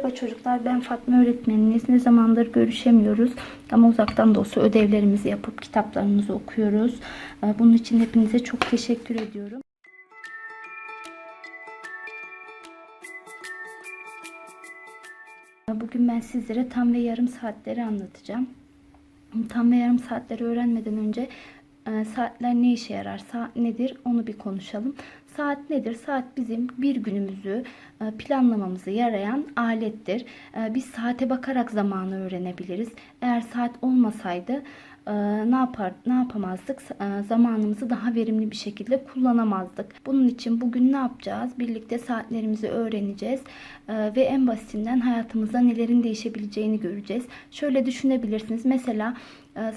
Merhaba çocuklar ben Fatma öğretmeniniz. Ne zamandır görüşemiyoruz ama uzaktan da olsa ödevlerimizi yapıp kitaplarımızı okuyoruz. Ee, Bunun için hepinize çok teşekkür ediyorum. Bugün ben sizlere tam ve yarım saatleri anlatacağım. Tam ve yarım saatleri öğrenmeden önce e, saatler ne işe yarar, saat nedir onu bir konuşalım. Saat nedir? Saat bizim bir günümüzü e, planlamamızı yarayan alettir. E, Biz saate bakarak zamanı öğrenebiliriz. Eğer saat olmasaydı e, ne yapar ne yapamazdık? Zamanımızı daha verimli bir şekilde kullanamazdık. Bunun için bugün ne yapacağız? Birlikte saatlerimizi öğreneceğiz ve en basitinden hayatımızda nelerin değişebileceğini göreceğiz. Şöyle düşünebilirsiniz. Mesela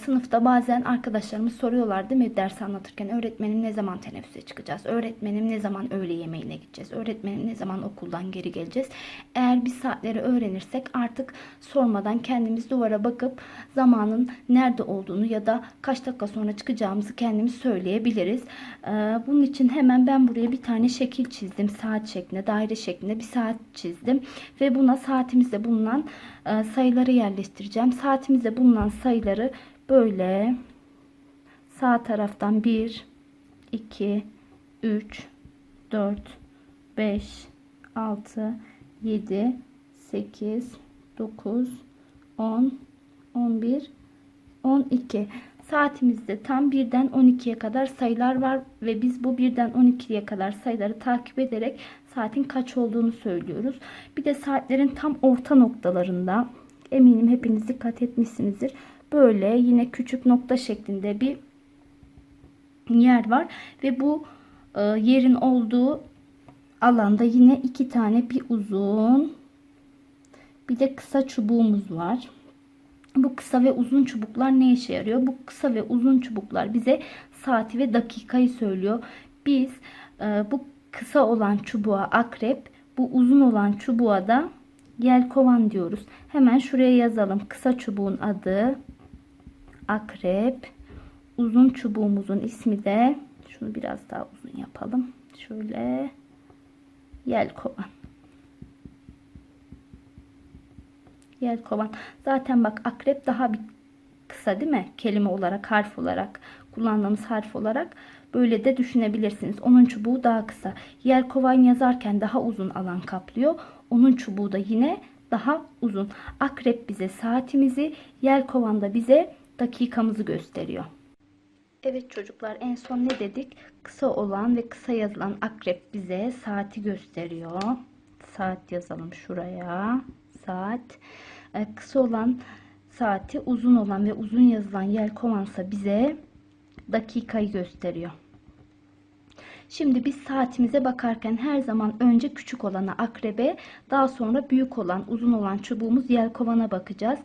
sınıfta bazen arkadaşlarımız soruyorlar değil mi ders anlatırken öğretmenim ne zaman teneffüse çıkacağız? Öğretmenim ne zaman öğle yemeğine gideceğiz? Öğretmenim ne zaman okuldan geri geleceğiz? Eğer biz saatleri öğrenirsek artık sormadan kendimiz duvara bakıp zamanın nerede olduğunu ya da kaç dakika sonra çıkacağımızı kendimiz söyleyebiliriz. E, Bunun için hemen ben buraya bir tane şekil çizdim. Saat şeklinde, daire şeklinde bir saat çizdim. Ve buna saatimizde bulunan e, sayıları yerleştireceğim. Saatimizde bulunan sayıları böyle sağ taraftan 1, 2, 3, 4, 5, 6, 7, 8, 9, 10, 11, 12. Saatimizde tam 1'den 12'ye kadar sayılar var ve biz bu 1'den 12'ye kadar sayıları takip ederek saatin kaç olduğunu söylüyoruz. Bir de saatlerin tam orta noktalarında eminim hepiniz dikkat etmişsinizdir. Böyle yine küçük nokta şeklinde bir yer var ve bu e, yerin olduğu alanda yine iki tane bir uzun bir de kısa çubuğumuz var. Bu kısa ve uzun çubuklar ne işe yarıyor? Bu kısa ve uzun çubuklar bize saati ve dakikayı söylüyor. Biz e, bu kısa olan çubuğa akrep, bu uzun olan çubuğa da yelkovan diyoruz. Hemen şuraya yazalım. Kısa çubuğun adı akrep. Uzun çubuğumuzun ismi de şunu biraz daha uzun yapalım. Şöyle yelkovan. Yelkovan. Zaten bak akrep daha bir kısa değil mi? Kelime olarak, harf olarak kullandığımız harf olarak böyle de düşünebilirsiniz. Onun çubuğu daha kısa. Yelkovan yazarken daha uzun alan kaplıyor. Onun çubuğu da yine daha uzun. Akrep bize saatimizi, yelkovan da bize dakikamızı gösteriyor. Evet çocuklar en son ne dedik? Kısa olan ve kısa yazılan akrep bize saati gösteriyor. Saat yazalım şuraya. Saat. Ee, Kısa olan saati uzun olan ve uzun yazılan yelkovansa bize dakikayı gösteriyor. Şimdi biz saatimize bakarken her zaman önce küçük olana akrebe, daha sonra büyük olan, uzun olan çubuğumuz yelkovana bakacağız.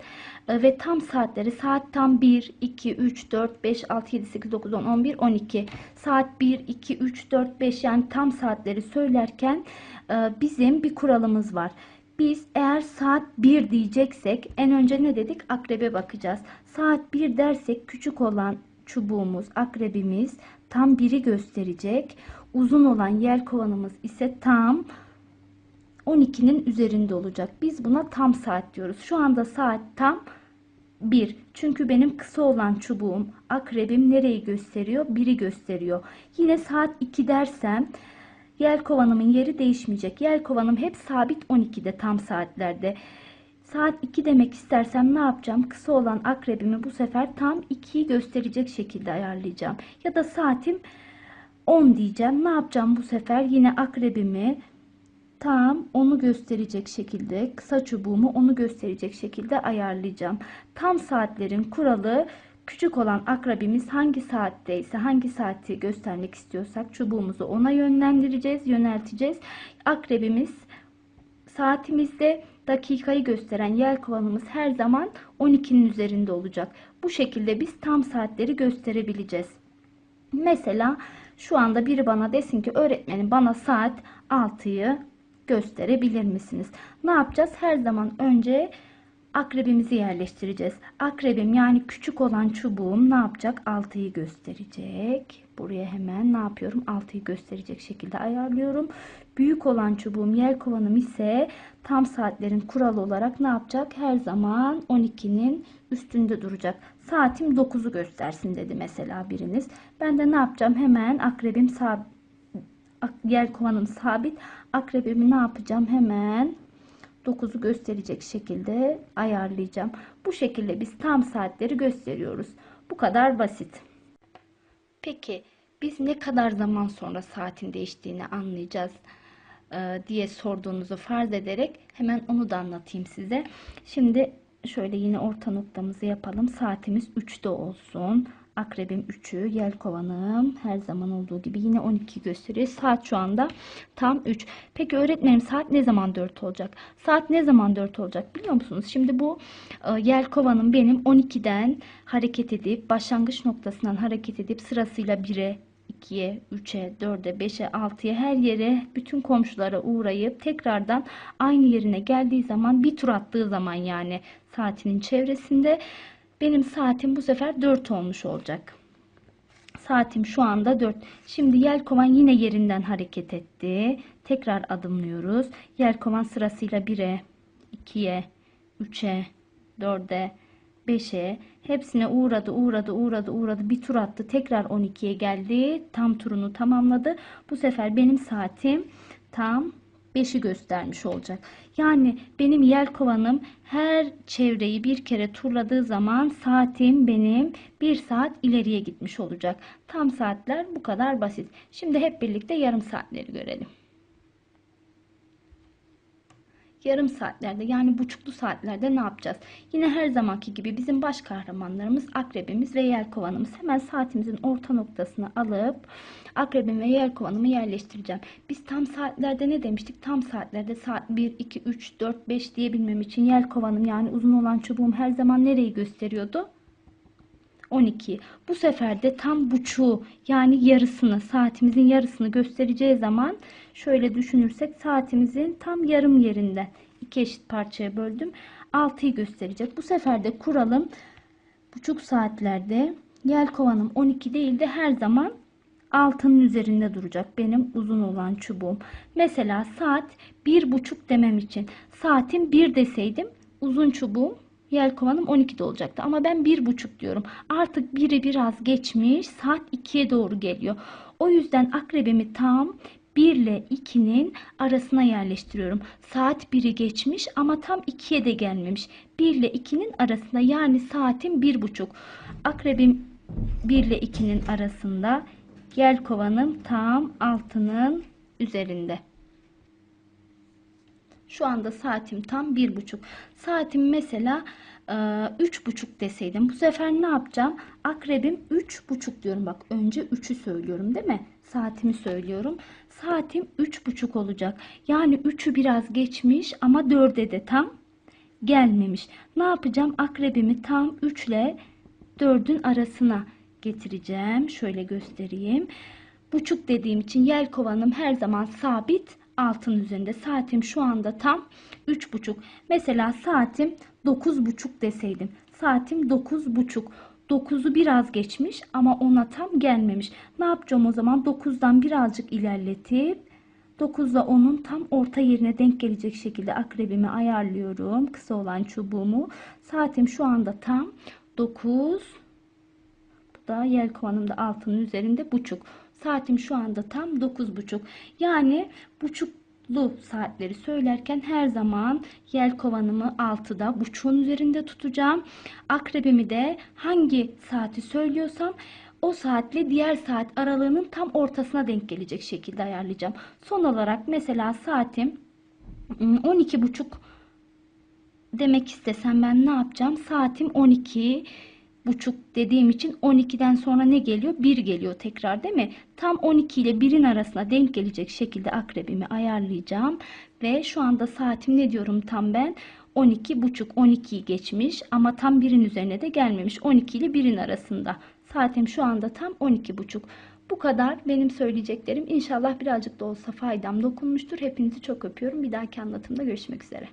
Ee, Ve tam saatleri saat tam 1, 2, 3, 4, 5, 6, 7, 8, 9, 10, 11, 12. Saat 1, 2, 3, 4, 5 yani tam saatleri söylerken e, bizim bir kuralımız var. Biz eğer saat 1 diyeceksek en önce ne dedik? Akrebe bakacağız. Saat 1 dersek küçük olan çubuğumuz, akrebimiz tam 1'i gösterecek. Uzun olan yelkovanımız ise tam 12'nin üzerinde olacak. Biz buna tam saat diyoruz. Şu anda saat tam 1. Çünkü benim kısa olan çubuğum, akrebim nereyi gösteriyor? 1'i gösteriyor. Yine saat 2 dersem yelkovanımın yeri değişmeyecek. Yelkovanım hep sabit 12'de tam saatlerde. Saat 2 demek istersem ne yapacağım? Kısa olan akrebimi bu sefer tam 2'yi gösterecek şekilde ayarlayacağım. Ya da saatim 10 diyeceğim. Ne yapacağım bu sefer? Yine akrebimi tam onu gösterecek şekilde, kısa çubuğumu onu gösterecek şekilde ayarlayacağım. Tam saatlerin kuralı küçük olan akrebimiz hangi saatteyse, hangi saati göstermek istiyorsak çubuğumuzu ona yönlendireceğiz, yönelteceğiz. Akrebimiz Saatimizde dakikayı gösteren yelkovanımız her zaman 12'nin üzerinde olacak. Bu şekilde biz tam saatleri gösterebileceğiz. Mesela şu anda biri bana desin ki öğretmenim bana saat 6'yı gösterebilir misiniz? Ne yapacağız? Her zaman önce akrebimizi yerleştireceğiz. Akrebim yani küçük olan çubuğum ne yapacak? 6'yı gösterecek. Buraya hemen ne yapıyorum? 6'yı gösterecek şekilde ayarlıyorum. Büyük olan çubuğum yelkovanım ise tam saatlerin kuralı olarak ne yapacak? Her zaman 12'nin üstünde duracak. Saatim 9'u göstersin dedi mesela biriniz. Ben de ne yapacağım? Hemen akrebim sabit yelkovanım sabit. Akrebimi ne yapacağım? Hemen 9'u gösterecek şekilde ayarlayacağım. Bu şekilde biz tam saatleri gösteriyoruz. Bu kadar basit. Peki biz ne kadar zaman sonra saatin değiştiğini anlayacağız e, diye sorduğunuzu farz ederek hemen onu da anlatayım size. Şimdi şöyle yine orta noktamızı yapalım. Saatimiz 3'te olsun. Akrebim 3'ü, yelkovanım her zaman olduğu gibi yine 12 gösteriyor. Saat şu anda tam 3. Peki öğretmenim saat ne zaman 4 olacak? Saat ne zaman 4 olacak biliyor musunuz? Şimdi bu e, yelkovanım benim 12'den hareket edip başlangıç noktasından hareket edip sırasıyla 1'e 2'ye, 3'e, 4'e, 5'e, 6'ya her yere bütün komşulara uğrayıp tekrardan aynı yerine geldiği zaman bir tur attığı zaman yani saatinin çevresinde benim saatim bu sefer 4 olmuş olacak. Saatim şu anda 4. Şimdi yelkovan yine yerinden hareket etti. Tekrar adımlıyoruz. Yelkovan sırasıyla 1'e, 2'ye, 3'e, 4'e, 5'e hepsine uğradı, uğradı, uğradı, uğradı. Bir tur attı. Tekrar 12'ye geldi. Tam turunu tamamladı. Bu sefer benim saatim tam 5'i göstermiş olacak. Yani benim yelkovanım her çevreyi bir kere turladığı zaman saatim benim 1 saat ileriye gitmiş olacak. Tam saatler bu kadar basit. Şimdi hep birlikte yarım saatleri görelim. Yarım saatlerde yani buçuklu saatlerde ne yapacağız? Yine her zamanki gibi bizim baş kahramanlarımız akrebimiz ve yelkovanımız. Hemen saatimizin orta noktasını alıp akrebim ve yelkovanımı yerleştireceğim. Biz tam saatlerde ne demiştik? Tam saatlerde saat 1, 2, 3, 4, 5 diyebilmem için yelkovanım yani uzun olan çubuğum her zaman nereyi gösteriyordu? 12. Bu sefer de tam buçuğu yani yarısını saatimizin yarısını göstereceği zaman şöyle düşünürsek saatimizin tam yarım yerinden iki eşit parçaya böldüm. 6'yı gösterecek. Bu sefer de kuralım buçuk saatlerde yelkovanım 12 değil de her zaman altının üzerinde duracak benim uzun olan çubuğum. Mesela saat bir buçuk demem için saatim bir deseydim uzun çubuğum Yelkovanım 12'de olacaktı ama ben 1,5 diyorum. Artık biri biraz geçmiş saat 2'ye doğru geliyor. O yüzden akrebimi tam 1 ile 2'nin arasına yerleştiriyorum. Saat 1'i geçmiş ama tam 2'ye de gelmemiş. 1 ile 2'nin arasında yani saatim 1,5. Akrebim 1 ile 2'nin arasında. Yelkovanım tam altının üzerinde. Şu anda saatim tam bir buçuk. Saatim mesela e, üç buçuk deseydim. Bu sefer ne yapacağım? Akrebim üç buçuk diyorum. Bak önce üçü söylüyorum değil mi? Saatimi söylüyorum. Saatim üç buçuk olacak. Yani üçü biraz geçmiş ama dörde de tam gelmemiş. Ne yapacağım? Akrebimi tam 3 ile 4'ün arasına getireceğim. Şöyle göstereyim. Buçuk dediğim için yelkovanım her zaman sabit altın üzerinde. Saatim şu anda tam 3.30. Mesela saatim 9.30 deseydim. Saatim 9.30. 9'u biraz geçmiş ama ona tam gelmemiş. Ne yapacağım o zaman? 9'dan birazcık ilerletip 9 ile 10'un tam orta yerine denk gelecek şekilde akrebimi ayarlıyorum. Kısa olan çubuğumu. Saatim şu anda tam 9 bu da yelkovanım da altının üzerinde buçuk. Saatim şu anda tam 9.30. Yani buçuklu saatleri söylerken her zaman yelkovanımı 6'da buçuğun üzerinde tutacağım. Akrebimi de hangi saati söylüyorsam o saatle diğer saat aralığının tam ortasına denk gelecek şekilde ayarlayacağım. Son olarak mesela saatim 12.30 demek istesem ben ne yapacağım? Saatim 12 buçuk dediğim için 12'den sonra ne geliyor? 1 geliyor tekrar değil mi? Tam 12 ile 1'in arasına denk gelecek şekilde akrebimi ayarlayacağım. Ve şu anda saatim ne diyorum tam ben? 12 buçuk 12'yi geçmiş ama tam 1'in üzerine de gelmemiş. 12 ile 1'in arasında. Saatim şu anda tam 12 buçuk. Bu kadar benim söyleyeceklerim. İnşallah birazcık da olsa faydam dokunmuştur. Hepinizi çok öpüyorum. Bir dahaki anlatımda görüşmek üzere.